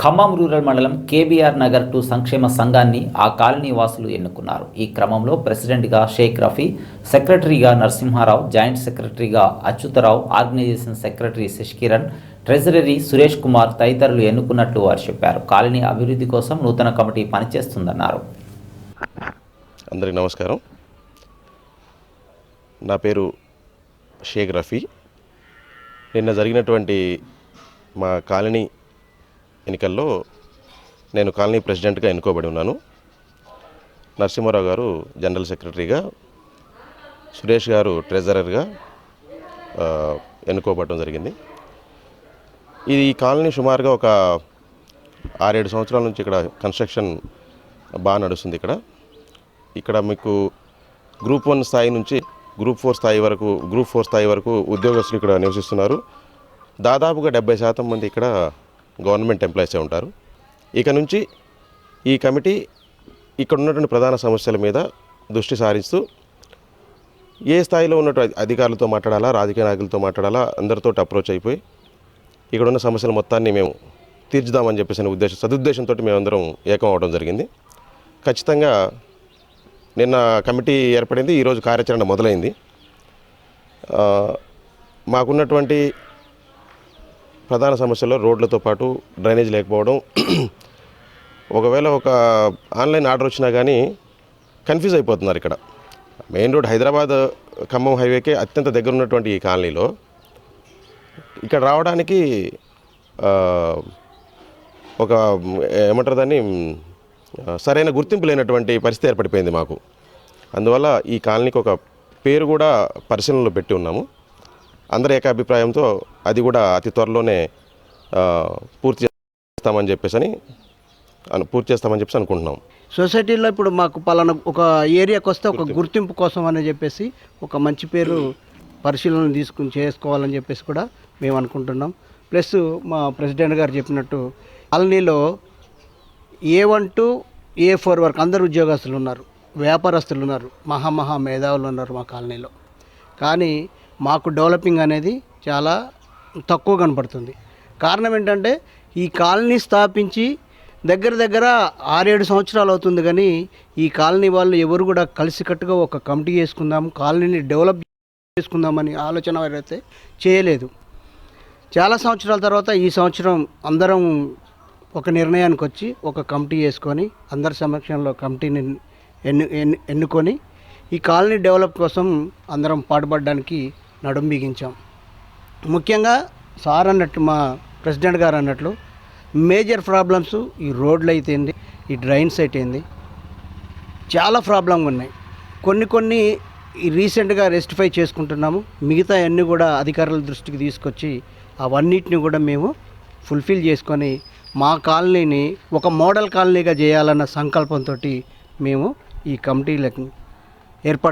Khammam rural మండలం KBR Nagar two సంక్షేమ సంఘాన్ని ఆ కాలనీ వాసులు ఎన్నుకున్నారు. ఈ క్రమంలో ప్రెసిడెంట్గా షేక్ రఫీ సెక్రటరీగా నరసింహారావు జాయింట్ సెక్రటరీగా Achyutharao organisation secretary Sasikiran treasury Suresh Kumar తదితరులు ఎన్నుకున్నట్లు వారు చెప్పారు. కాలనీ అభివృద్ధి కోసం నూతన కమిటీ పనిచేస్తుందన్నారు. అందరికీ నమస్కారం. నా పేరు షేక్ రఫీ. నిన్న జరిగినటువంటి మా కాలనీ ఎన్నికల్లో నేను కాలనీ ప్రెసిడెంట్గా ఎన్నుకోబడి ఉన్నాను. నరసింహారావు గారు జనరల్ సెక్రటరీగా సురేష్ గారు ట్రెజరర్గా ఎన్నుకోబడటం జరిగింది. ఇది ఈ కాలనీ సుమారుగా ఒక ఆరేడు సంవత్సరాల నుంచి ఇక్కడ కన్స్ట్రక్షన్ బాగా నడుస్తుంది ఇక్కడ. ఇక్కడ మీకు గ్రూప్ వన్ స్థాయి నుంచి గ్రూప్ ఫోర్ స్థాయి వరకు గ్రూప్ ఫోర్ స్థాయి వరకు ఉద్యోగస్తులు ఇక్కడ నివసిస్తున్నారు. దాదాపుగా డెబ్బై శాతం మంది ఇక్కడ గవర్నమెంట్ ఎంప్లాయీసే ఉంటారు. ఇక నుంచి ఈ కమిటీ ఇక్కడ ఉన్నటువంటి ప్రధాన సమస్యల మీద దృష్టి సారిస్తూ ఏ స్థాయిలో ఉన్నటువంటి అధికారులతో మాట్లాడాలా రాజకీయ నాయకులతో మాట్లాడాలా అందరితో అప్రోచ్ అయిపోయి ఇక్కడ ఉన్న సమస్యల మొత్తాన్ని మేము తీర్చుదామని చెప్పేసి ఉద్దేశం సదుద్దేశంతో మేమందరం ఏకం అవడం జరిగింది. ఖచ్చితంగా నిన్న కమిటీ ఏర్పడింది ఈరోజు కార్యాచరణ మొదలైంది. మాకున్నటువంటి ప్రధాన సమస్యలో రోడ్లతో పాటు డ్రైనేజ్ లేకపోవడం. ఒకవేళ ఒక ఆన్లైన్ ఆర్డర్ వచ్చినా కానీ కన్ఫ్యూజ్ అయిపోతున్నారు ఇక్కడ. మెయిన్ రోడ్ హైదరాబాద్ ఖమ్మం హైవేకి అత్యంత దగ్గర ఉన్నటువంటి ఈ కాలనీలో. ఇక్కడ రావడానికి ఒక ఏమంటారు దాన్ని సరైన గుర్తింపు లేనటువంటి పరిస్థితి ఏర్పడిపోయింది మాకు. అందువల్ల ఈ కాలనీకి ఒక పేరు కూడా పరిశీలనలో పెట్టి ఉన్నాము. అందరి ఏకాభిప్రాయంతో అది కూడా అతి త్వరలోనే పూర్తి చేస్తామని చెప్పేసి అని అను- పూర్తి చేస్తామని చెప్పేసి అనుకుంటున్నాం. సొసైటీలో ఇప్పుడు మాకు పలానా ఒక ఏరియాకి వస్తే ఒక గుర్తింపు. కోసం అని చెప్పేసి ఒక మంచి పేరు పరిశీలన తీసుకుని చేసుకోవాలని చెప్పేసి కూడా మేము అనుకుంటున్నాం. ప్లస్ మా ప్రెసిడెంట్ గారు చెప్పినట్టు కాలనీలో A one two A four వరకు అందరు ఉద్యోగస్తులు ఉన్నారు వ్యాపారస్తులు ఉన్నారు మహామహా మేధావులు ఉన్నారు మా కాలనీలో. కానీ మాకు డెవలపింగ్ అనేది చాలా తక్కువ కనపడుతుంది. కారణం ఏంటంటే ఈ కాలనీ స్థాపించి దగ్గర దగ్గర ఆరేడు సంవత్సరాలు అవుతుంది కానీ ఈ కాలనీ వాళ్ళు ఎవరు కూడా కలిసికట్టుగా ఒక కమిటీ చేసుకుందాం కాలనీని డెవలప్ చేసుకుందామని ఆలోచన అయితే చేయలేదు. చాలా సంవత్సరాల తర్వాత ఈ సంవత్సరం అందరం ఒక నిర్ణయానికి వచ్చి ఒక కమిటీ వేసుకొని అందరి సమక్షంలో కమిటీని ఎన్ను ఎన్ను ఎన్నుకొని ఈ కాలనీ డెవలప్ కోసం అందరం పాటుపడడానికి నడుం బిగించాం. ముఖ్యంగా సార్ అన్నట్టు మా ప్రెసిడెంట్ గారు అన్నట్లు మేజర్ ప్రాబ్లమ్స్ ఈ రోడ్లు అయితేంది ఈ డ్రైన్స్ అయితేంది చాలా ప్రాబ్లం ఉన్నాయి. కొన్ని కొన్ని రీసెంట్గా రెస్టిఫై చేసుకుంటున్నాము. మిగతా అన్నీ కూడా అధికారుల దృష్టికి తీసుకొచ్చి అవన్నిటిని కూడా మేము ఫుల్ఫిల్ చేసుకొని మా కాలనీని ఒక మోడల్ కాలనీగా చేయాలన్న సంకల్పంతో మేము ఈ కమిటీలకు ఏర్పాటు